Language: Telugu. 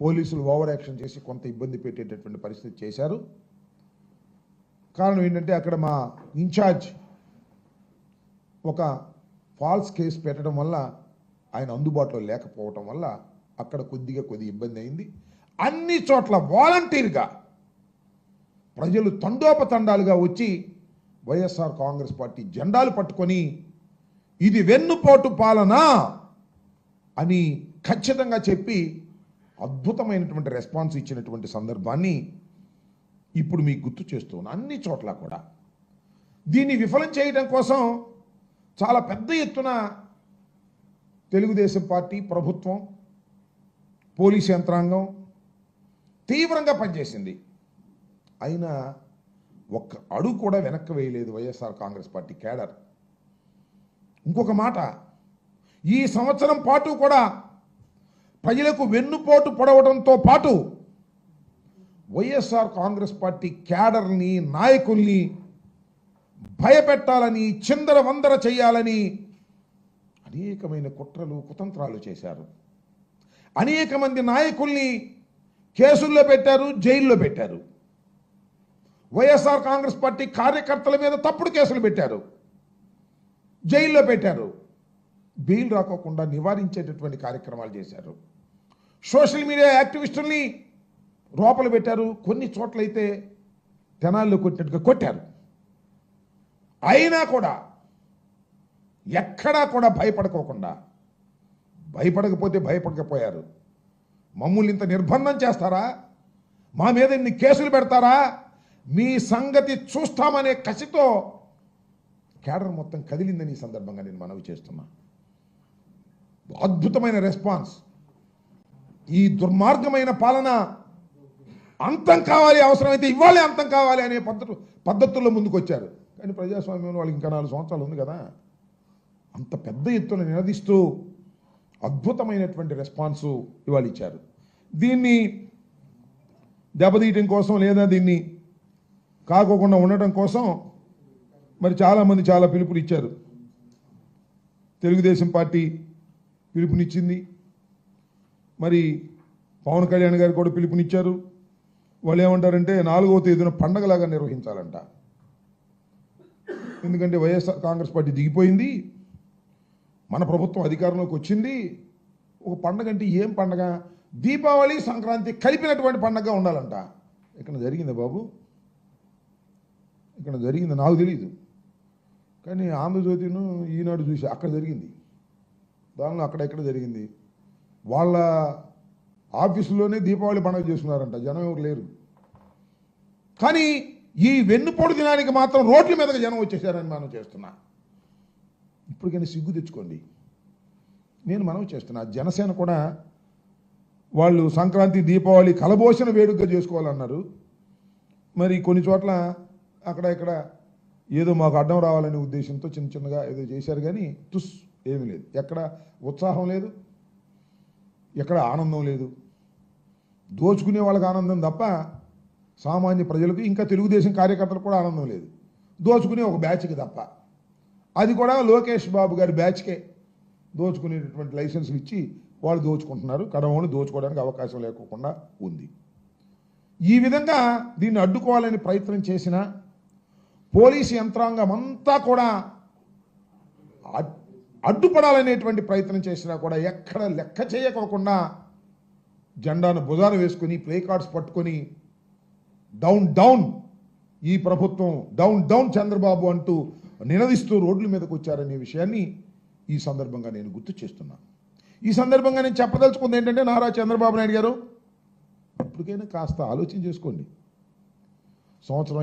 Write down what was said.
పోలీసులు ఓవర్ యాక్షన్ చేసి కొంత ఇబ్బంది పెట్టేటటువంటి పరిస్థితి చేశారు. కారణం ఏంటంటే అక్కడ మా ఇన్ఛార్జ్ ఒక ఫాల్స్ కేసు పెట్టడం వల్ల ఆయన అందుబాటులో లేకపోవటం వల్ల అక్కడ కొద్దిగా కొద్ది ఇబ్బంది అయింది. అన్ని చోట్ల వాలంటీర్గా ప్రజలు తండోపతండాలుగా వచ్చి వైఎస్ఆర్ కాంగ్రెస్ పార్టీ జెండాలు పట్టుకొని ఇది వెన్నుపోటు పాలన అని ఖచ్చితంగా చెప్పి అద్భుతమైనటువంటి రెస్పాన్స్ ఇచ్చినటువంటి సందర్భాన్ని ఇప్పుడు మీకు గుర్తు చేస్తున్నాను. అన్ని చోట్ల కూడా. దీన్ని విఫలం చేయడం కోసం చాలా పెద్ద ఎత్తున తెలుగుదేశం పార్టీ ప్రభుత్వం పోలీస్ యంత్రాంగం తీవ్రంగా పనిచేసింది. అయినా ఒక్క అడుగు కూడా వెనక్కి వేయలేదు వైఎస్ఆర్ కాంగ్రెస్ పార్టీ కేడర్. ఇంకొక మాట ఈ సంవత్సరం పాటు కూడా ప్రజలకు వెన్నుపోటు పొడవడంతో పాటు వైఎస్ఆర్ కాంగ్రెస్ పార్టీ క్యాడర్ని నాయకుల్ని భయపెట్టాలని చిందర వందర చేయాలని అనేకమైన కుట్రలు కుతంత్రాలు చేశారు. అనేక మంది నాయకుల్ని కేసుల్లో పెట్టారు జైల్లో పెట్టారు. వైఎస్ఆర్ కాంగ్రెస్ పార్టీ కార్యకర్తల మీద తప్పుడు కేసులు పెట్టారు. జైల్లో పెట్టారు. బెయిల్ రాకోకుండా నివారించేటటువంటి కార్యక్రమాలు చేశారు. సోషల్ మీడియా యాక్టివిస్టుల్ని లోపల పెట్టారు. కొన్ని చోట్లయితే తెనాల్లో కొట్టినట్టుగా కొట్టారు. అయినా కూడా ఎక్కడా కూడా భయపడకోకుండా భయపడకపోతే భయపడకపోయారు. మమ్మల్ని ఇంత నిర్బంధం చేస్తారా? మా మీద ఇన్ని కేసులు పెడతారా? మీ సంగతి చూస్తామనే కసితో కేడర్ మొత్తం కదిలిందని ఈ సందర్భంగా నేను మనవి చేస్తున్నా. అద్భుతమైన రెస్పాన్స్. ఈ దుర్మార్గమైన పాలన అంతం కావాలి అవసరమైతే ఇవ్వాలి అంతం కావాలి అనే పద్ధతు పద్ధతుల్లో ముందుకు వచ్చారు కానీ ప్రజాస్వామ్యంలో వాళ్ళకి ఇంకా నాలుగు సంవత్సరాలు ఉంది కదా. అంత పెద్ద ఎత్తున నిలదీస్తూ అద్భుతమైనటువంటి రెస్పాన్సు ఇవాళ ఇచ్చారు. దీన్ని దెబ్బతీయటం కోసం లేదా దీన్ని కాకోకుండా ఉండటం కోసం మరి చాలామంది చాలా పిలుపులు ఇచ్చారు తెలుగుదేశం పార్టీ పిలుపునిచ్చింది. మరి పవన్ కళ్యాణ్ గారు కూడా పిలుపునిచ్చారు. వాళ్ళు ఏమంటారంటే నాలుగవ తేదీన పండగలాగా నిర్వహించాలంట. ఎందుకంటే వైఎస్ఆర్ కాంగ్రెస్ పార్టీ దిగిపోయింది. మన ప్రభుత్వం అధికారంలోకి వచ్చింది. ఒక పండగ అంటే ఏం పండగ? దీపావళి సంక్రాంతి కలిపినటువంటి పండగగా ఉండాలంట. ఇక్కడ జరిగిందా బాబు? ఇక్కడ జరిగింది? నాకు తెలియదు కానీ ఆంధ్రజ్యోతిను ఈనాడు చూసి అక్కడ జరిగింది. దానిలో అక్కడ ఎక్కడ జరిగింది? వాళ్ళ ఆఫీసులోనే దీపావళి పండుగ చేస్తున్నారంట. జనం ఎవరు లేరు. కానీ ఈ వెన్నుపోటు దినానికి మాత్రం రోడ్ల మీదకి జనం వచ్చేసారని మనం చేస్తున్నా. ఇప్పటికైనా సిగ్గు తెచ్చుకోండి. నేను మనం చేస్తున్నా జనసేన కూడా వాళ్ళు సంక్రాంతి దీపావళి కలబోసిన వేడుకగా చేసుకోవాలన్నారు. మరి కొన్ని చోట్ల అక్కడ ఇక్కడ ఏదో మాకు అడ్డం రావాలనే ఉద్దేశంతో చిన్న చిన్నగా ఏదో చేశారు కానీ తుస్ ఏమీ లేదు. ఎక్కడ ఉత్సాహం లేదు. ఎక్కడ ఆనందం లేదు. దోచుకునే వాళ్ళకి ఆనందం తప్ప సామాన్య ప్రజలకు ఇంకా తెలుగుదేశం కార్యకర్తలకు కూడా ఆనందం లేదు. దోచుకునే ఒక బ్యాచ్కి తప్ప. అది కూడా లోకేష్ బాబు గారి బ్యాచ్కే. దోచుకునేటటువంటి లైసెన్సులు ఇచ్చి వాళ్ళు దోచుకుంటున్నారు. కడమని దోచుకోవడానికి అవకాశం లేకుండా ఉంది. ఈ విధంగా దీన్ని అడ్డుకోవాలని ప్రయత్నం చేసిన పోలీసు యంత్రాంగం అంతా కూడా అడ్డుపడాలనేటువంటి ప్రయత్నం చేసినా కూడా ఎక్కడ లెక్క చేయకోకుండా జెండాను భుజాన వేసుకుని ప్లే కార్డ్స్ పట్టుకొని డౌన్ డౌన్ ఈ ప్రభుత్వం డౌన్ డౌన్ చంద్రబాబు అంటూ నినదిస్తూ రోడ్ల మీదకు వచ్చారనే విషయాన్ని ఈ సందర్భంగా నేను గుర్తు చేస్తున్నాను ఈ సందర్భంగా నేను చెప్పదలుచుకుంది ఏంటంటే నారా చంద్రబాబు నాయుడు గారు ఇప్పటికైనా కాస్త ఆలోచన చేసుకోండి. సంవత్సరం